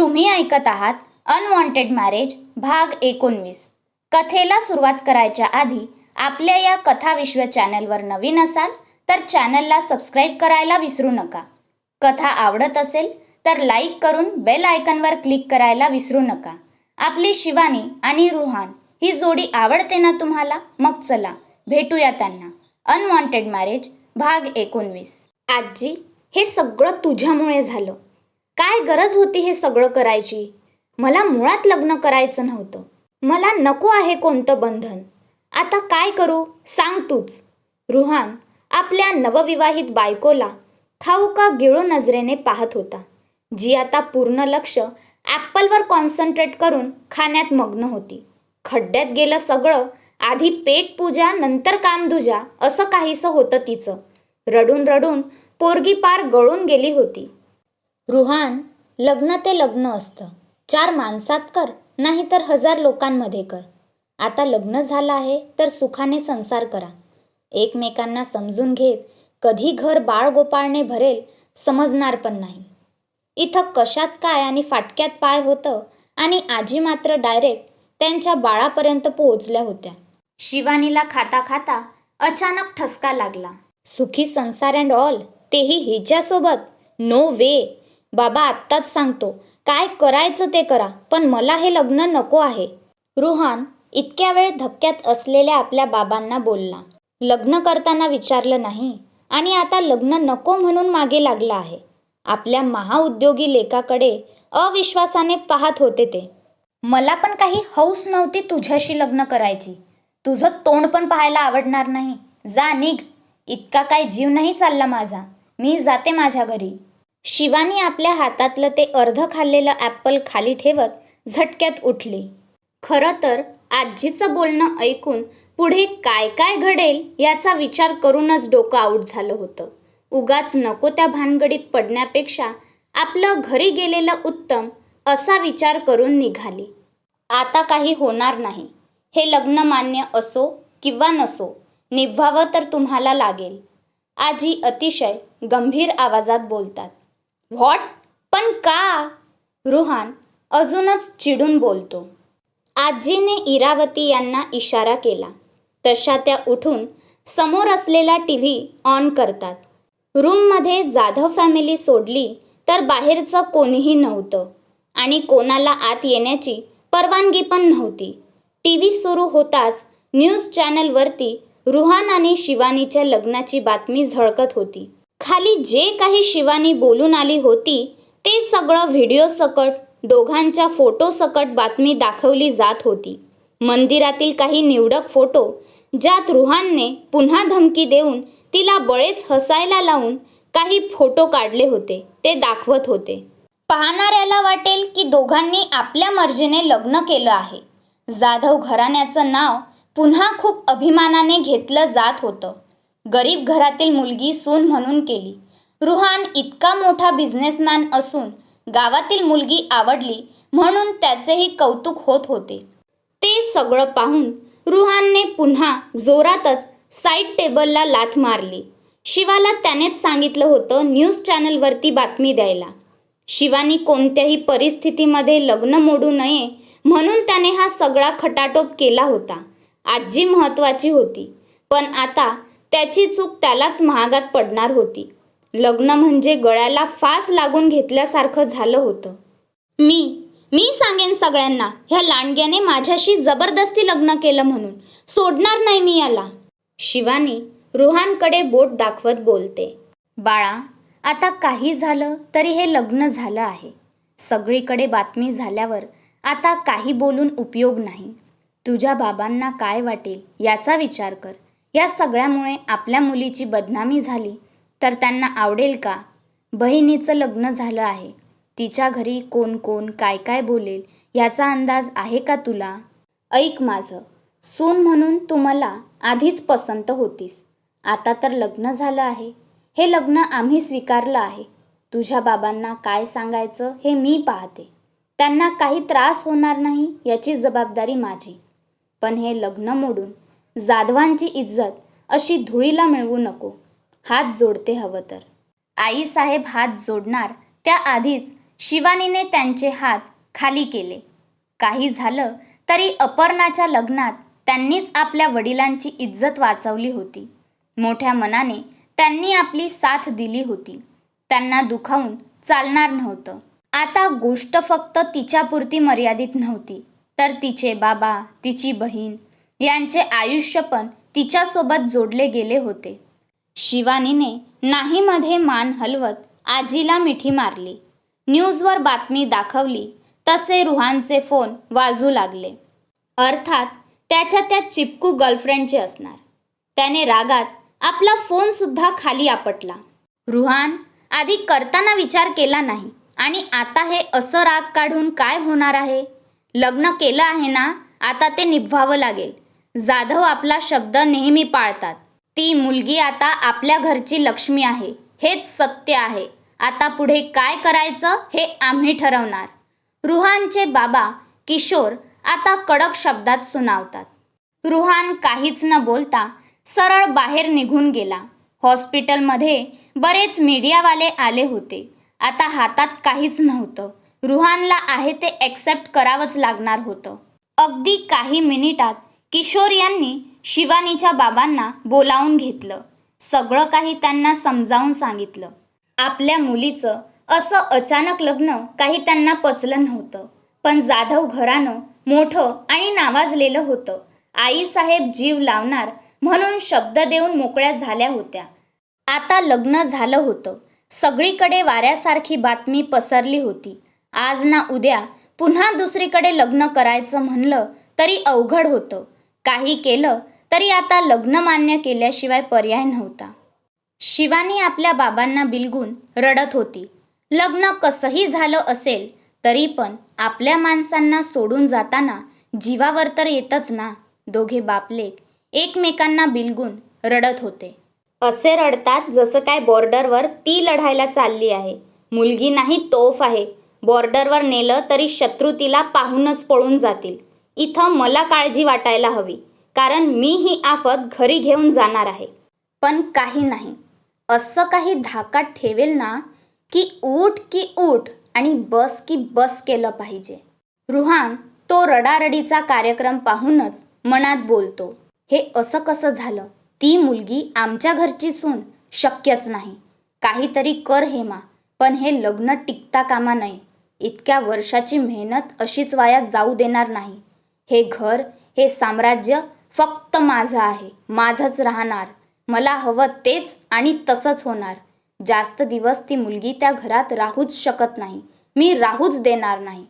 तुम्ही ऐकत आहात अनवॉन्टेड मॅरेज भाग एकोणवीस. कथेला सुरुवात करायच्या आधी आपल्या या कथाविश्व चॅनलवर नवीन असाल तर चॅनलला सबस्क्राईब करायला विसरू नका. कथा आवडत असेल तर लाईक करून बेल आयकनवर क्लिक करायला विसरू नका. आपली शिवानी आणि रुहान ही जोडी आवडते ना तुम्हाला? मग चला भेटूया त्यांना. अनवॉन्टेड मॅरेज भाग एकोणवीस. आजी हे सगळं तुझ्यामुळे झालं. काय गरज होती हे सगळं करायची? मला मुळात लग्न करायचं नव्हतं. मला नको आहे कोणतं बंधन. आता काय करू? सांग तूच. रुहान आपल्या नवविवाहित बायकोला खाऊ का गिळू नजरेने पाहत होता. जी आता पूर्ण लक्ष ॲपलवर कॉन्सन्ट्रेट करून खाण्यात मग्न होती. खड्ड्यात गेलं सगळं आधी पेट पूजा नंतर कामधुजा असं काहीसं होतं तिचं. रडून रडून पोरगी पार गळून गेली होती. रुहान लग्न ते लग्न असतं. चार माणसात कर नाहीतर हजार लोकांमध्ये कर. आता लग्न झालं आहे तर सुखाने संसार करा. एकमेकांना समजून घेत कधी घर बाळ गोपाळने भरेल समजणार पण नाही. इथं कशात काय आणि फाटक्यात पाय होतं आणि आजी मात्र डायरेक्ट त्यांच्या बाळापर्यंत पोहोचल्या होत्या. शिवानीला खाता खाता अचानक ठसका लागला. सुखी संसार अँड ऑल तेही हिच्यासोबत? No way! बाबा आत्ताच सांगतो. काय करायचं ते करा पण मला हे लग्न नको आहे. रुहान इतक्या वेळ धक्क्यात असलेल्या आपल्या बाबांना बोलला. लग्न करताना विचारलं नाही आणि आता लग्न नको म्हणून मागे लागला आहे. आपल्या महाउद्योगी लेकाकडे अविश्वासाने पाहत होते ते. मला पण काही हौस नव्हती तुझ्याशी लग्न करायची. तुझं तोंड पण पाहायला आवडणार नाही. जा निघ. इतका काय जीव नाही चालला माझा. मी जाते माझ्या घरी. शिवानी आपल्या हातातलं ते अर्ध खाल्लेलं ॲपल खाली ठेवत झटक्यात उठली. खरं तर आजीचं बोलणं ऐकून पुढे काय काय घडेल याचा विचार करूनच डोकं आऊट झालं होतं. उगाच नको त्या भानगडीत पडण्यापेक्षा आपलं घरी गेलेलं उत्तम असा विचार करून निघाली. आता काही होणार नाही. हे लग्न मान्य असो किंवा नसो निभवावं तर तुम्हाला लागेल. आजी अतिशय गंभीर आवाजात बोलतात. व्हॉट? पण का? रुहान अजूनच चिडून बोलतो. आजीने इरावती यांना इशारा केला. तशा त्या उठून समोर असलेला टी व्ही ऑन करतात. रूममध्ये जाधव फॅमिली सोडली तर बाहेरचं कोणीही नव्हतं आणि कोणाला आत येण्याची परवानगी पण नव्हती. टी व्ही सुरू होताच न्यूज चॅनलवरती रुहान आणि शिवानीच्या लग्नाची बातमी झळकत होती. खाली जे काही शिवानी बोलून आली होती ते सगळं व्हिडिओ सकट दोघांच्या फोटो सकट बातमी दाखवली जात होती. मंदिरातील काही निवडक फोटो ज्यात रुहानने पुन्हा धमकी देऊन तिला बळेच हसायला लावून काही फोटो काढले होते ते दाखवत होते. पाहणाऱ्याला वाटेल की दोघांनी आपल्या मर्जीने लग्न केलं आहे. जाधव घराण्याचं नाव पुन्हा खूप अभिमानाने घेतलं जात होतं. गरीब घरातील मुलगी सून म्हणून केली. रुहान इतका मोठा बिझनेसमॅन असून गावातील मुलगी आवडली म्हणून त्याचेही कौतुक होत होते. ते सगळं पाहून रुहानने पुन्हा जोरातच साईड टेबलला लाथ मारली. शिवाला त्यानेच सांगितलं होतं न्यूज चॅनलवरती बातमी द्यायला. शिवानी कोणत्याही परिस्थितीमध्ये लग्न मोडू नये म्हणून त्याने हा सगळा खटाटोप केला होता. आजी महत्त्वाची होती. पण आता त्याची चूक त्यालाच महागात पडणार होती. लग्न म्हणजे गळ्याला फास लागून घेतल्यासारखं झालं होतं. मी मी सांगेन सगळ्यांना ह्या लांडग्याने माझ्याशी जबरदस्ती लग्न केलं म्हणून. सोडणार नाही मी याला. शिवानी रुहानकडे बोट दाखवत बोलते. बाळा आता काही झालं तरी हे लग्न झालं आहे. सगळीकडे बातमी झाल्यावर आता काही बोलून उपयोग नाही. तुझ्या बाबांना काय वाटेल याचा विचार कर. या सगळ्यामुळे आपल्या मुलीची बदनामी झाली. तर त्यांना आवडेल का? बहिणीचं लग्न झालं आहे. तिच्या घरी कोण कोण काय काय बोलेल याचा अंदाज आहे का तुला? ऐक माझं. सून म्हणून तू मला आधीच पसंत होतीस. आता तर लग्न झालं आहे. हे लग्न आम्ही स्वीकारलं आहे. तुझ्या बाबांना काय सांगायचं हे मी पाहते. त्यांना काही त्रास होणार नाही याची जबाबदारी माझी. पण हे लग्न मोडून जाधवांची इज्जत अशी धुळीला मिळवू नको. हात जोडते हवं तर. आईसाहेब हात जोडणार त्याआधीच शिवानीने त्यांचे हात खाली केले. काही झालं तरी अपर्णाच्या लग्नात त्यांनीच आपल्या वडिलांची इज्जत वाचवली होती. मोठ्या मनाने त्यांनी आपली साथ दिली होती. त्यांना दुखावून चालणार नव्हतं. आता गोष्ट फक्त तिच्यापुरती मर्यादित नव्हती. तर तिचे बाबा तिची बहीण यांचे आयुष्य पण तिच्यासोबत जोडले गेले होते. शिवानीने नाहीमध्ये मान हलवत आजीला मिठी मारली. न्यूजवर बातमी दाखवली तसे रुहानचे फोन वाजू लागले. अर्थात त्याच्या त्या चिपकू गर्लफ्रेंडचे असणार. त्याने रागात आपला फोनसुद्धा खाली आपटला. रुहान आधी करताना विचार केला नाही आणि आता हे असं राग काढून काय होणार आहे? लग्न केलं आहे ना? आता ते निभवावं लागेल. जाधव आपला शब्द नेहमी पाळतात. ती मुलगी आता आपल्या घरची लक्ष्मी आहे. हेच सत्य आहे. आता पुढे काय करायचं हे आम्ही ठरवणार. रुहानचे बाबा किशोर आता कडक शब्दात सुनावतात. रुहान काहीच न बोलता सरळ बाहेर निघून गेला. हॉस्पिटलमध्ये बरेच मीडियावाले आले होते. आता हातात काहीच नव्हतं. रुहानला आहे ते ॲक्सेप्ट करावंच लागणार होतं. अगदी काही मिनिटात किशोर यांनी शिवानीच्या बाबांना बोलावून घेतलं. सगळं काही त्यांना समजावून सांगितलं. आपल्या मुलीचं असं अचानक लग्न काही त्यांना पचलं नव्हतं. पण जाधव घरानं मोठं आणि नावाजलेलं होतं. आईसाहेब जीव लावणार म्हणून शब्द देऊन मोकळ्या झाल्या होत्या. आता लग्न झालं होतं. सगळीकडे वाऱ्यासारखी बातमी पसरली होती. आज ना उद्या पुन्हा दुसरीकडे लग्न करायचं म्हणलं तरी अवघड होतं. काही केलं तरी आता लग्न मान्य केल्याशिवाय पर्याय नव्हता. शिवानी आपल्या बाबांना बिलगून रडत होती. लग्न कसंही झालं असेल तरी पण आपल्या माणसांना सोडून जाताना जीवावर तर येतच ना दोघे बापलेक एकमेकांना बिलगून रडत होते. असे रडतात जसं काय बॉर्डरवर ती लढायला चालली आहे. मुलगी नाही तोफ आहे. बॉर्डरवर नेलं तरी शत्रू तिला पाहूनच पळून जातील. इथं मला काळजी वाटायला हवी कारण मी ही आफत घरी घेऊन जाणार आहे. पण काही नाही. असं काही धाकात ठेवेल ना की ऊठ की ऊठ आणि बस की बस केलं पाहिजे. रुहान तो रडारडीचा कार्यक्रम पाहूनच मनात बोलतो हे असं कसं झालं? ती मुलगी आमच्या घरची सून शक्यच नाही. काहीतरी कर हेमा पण हे लग्न टिकता कामा नये. इतक्या वर्षाची मेहनत अशीच वाया जाऊ देणार नाही. हे घर हे साम्राज्य फक्त माझं आहे. माझंच राहणार. मला हवं तेच आणि तसंच होणार. जास्त दिवस ती मुलगी त्या घरात राहूच शकत नाही. मी राहूच देणार नाही.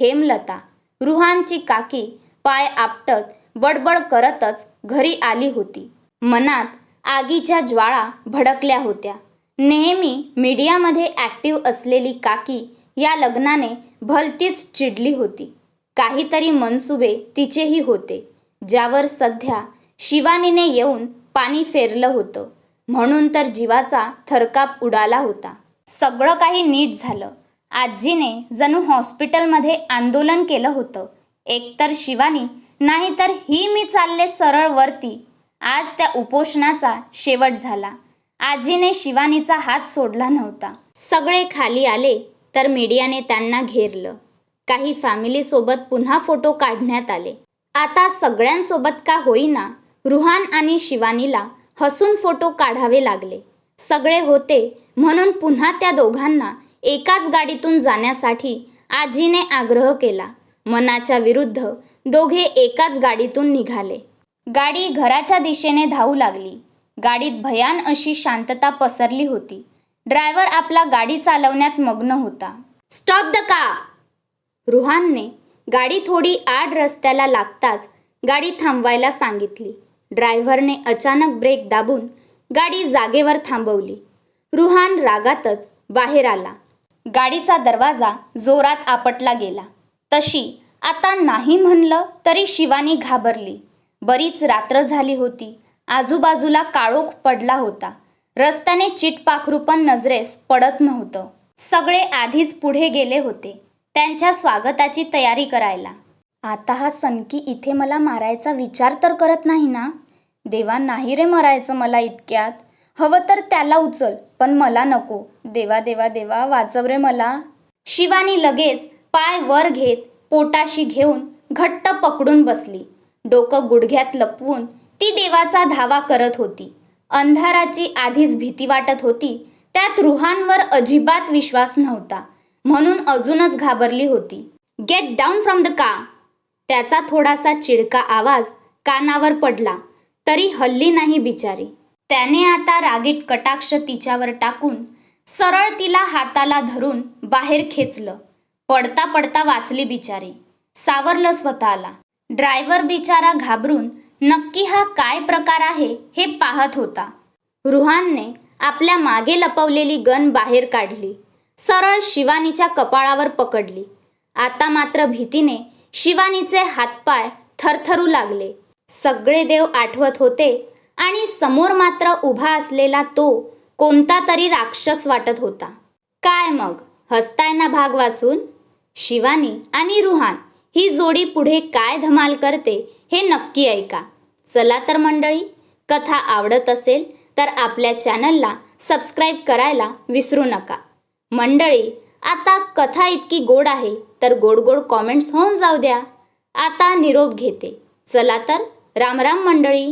हेमलता रुहानची काकी पाय आपटत बडबड करतच घरी आली होती. मनात आगीच्या ज्वाळा भडकल्या होत्या. नेहमी मीडियामध्ये ॲक्टिव्ह असलेली काकी या लग्नाने भलतीच चिडली होती. काहीतरी मनसुबे तिचेही होते ज्यावर सध्या शिवानीने येऊन पाणी फेरलं होतं. म्हणून तर जीवाचा थरकाप उडाला होता. सगळं काही नीट झालं. आजीने जणू हॉस्पिटलमध्ये आंदोलन केलं होतं. एकतर शिवानी नाहीतर ही मी चालले सरळ वरती. आज त्या उपोषणाचा शेवट झाला. आजीने शिवानीचा हात सोडला नव्हता. सगळे खाली आले तर मीडियाने त्यांना घेरलं. काही फॅमिलीसोबत पुन्हा फोटो काढण्यात आले. आता सगळ्यांसोबत का होईना रुहान आणि शिवानीला हसून फोटो काढावे लागले. सगळे होते म्हणून पुन्हा त्या दोघांना एकाच गाडीतून जाण्यासाठी आजीने आग्रह केला. मनाच्या विरुद्ध दोघे एकाच गाडीतून निघाले. गाडी घराच्या दिशेने धावू लागली. गाडीत भयान अशी शांतता पसरली होती. ड्रायव्हर आपला गाडी चालवण्यात मग्न होता. स्टॉप द का रुहानने गाडी थोडी आड रस्त्याला लागताच गाडी थांबवायला सांगितली. ड्रायव्हरने अचानक ब्रेक दाबून गाडी जागेवर थांबवली. रुहान रागातच बाहेर आला. गाडीचा दरवाजा जोरात आपटला गेला. तशी आता नाही म्हणलं तरी शिवानी घाबरली. बरीच रात्र झाली होती. आजूबाजूला काळोख पडला होता. रस्त्याने चिटपाखरू पण नजरेस पडत नव्हतं. सगळे आधीच पुढे गेले होते. त्यांच्या स्वागताची तयारी करायला. आता हा सनकी इथे मला मारायचा विचार तर करत नाही ना? देवा नाही रे मरायचं मला इतक्यात. हवं तर त्याला उचल पण मला नको. देवा देवा देवा वाचव रे मला. शिवानी लगेच पाय वर घेत पोटाशी घेऊन घट्ट पकडून बसली. डोकं गुडघ्यात लपवून ती देवाचा धावा करत होती. अंधाराची आधीच भीती वाटत होती. त्यात रुहांवर अजिबात विश्वास नव्हता. म्हणून अजूनच घाबरली होती. गेट डाऊन फ्रॉम द का त्याचा थोडासा चिडका आवाज कानावर पडला. तरी हल्ली नाही बिचारी. त्याने आता रागीट कटाक्ष तिच्यावर टाकून सरळ तिला हाताला धरून बाहेर खेचलं. पडता पडता वाचली बिचारी. सावरलं स्वतःला. ड्रायव्हर बिचारा घाबरून नक्की हा काय प्रकार आहे हे पाहत होता. रुहानने आपल्या मागे लपवलेली गन बाहेर काढली. सरळ शिवानीच्या कपाळावर पकडली. आता मात्र भीतीने शिवानीचे हातपाय थरथरू लागले. सगळे देव आठवत होते आणि समोर मात्र उभा असलेला तो कोणता तरी राक्षस वाटत होता. काय मग? हसताय ना भाग वाचून? शिवानी आणि रुहान ही जोडी पुढे काय धमाल करते हे नक्की ऐका. चला तर मंडळी कथा आवडत असेल तर आपल्या चॅनलला सबस्क्राईब करायला विसरू नका. मंडळी आता कथा इतकी गोड आहे तर गोड गोड कॉमेंट्स होऊन जाऊ द्या. आता निरोप घेते. चला तर राम राम मंडळी.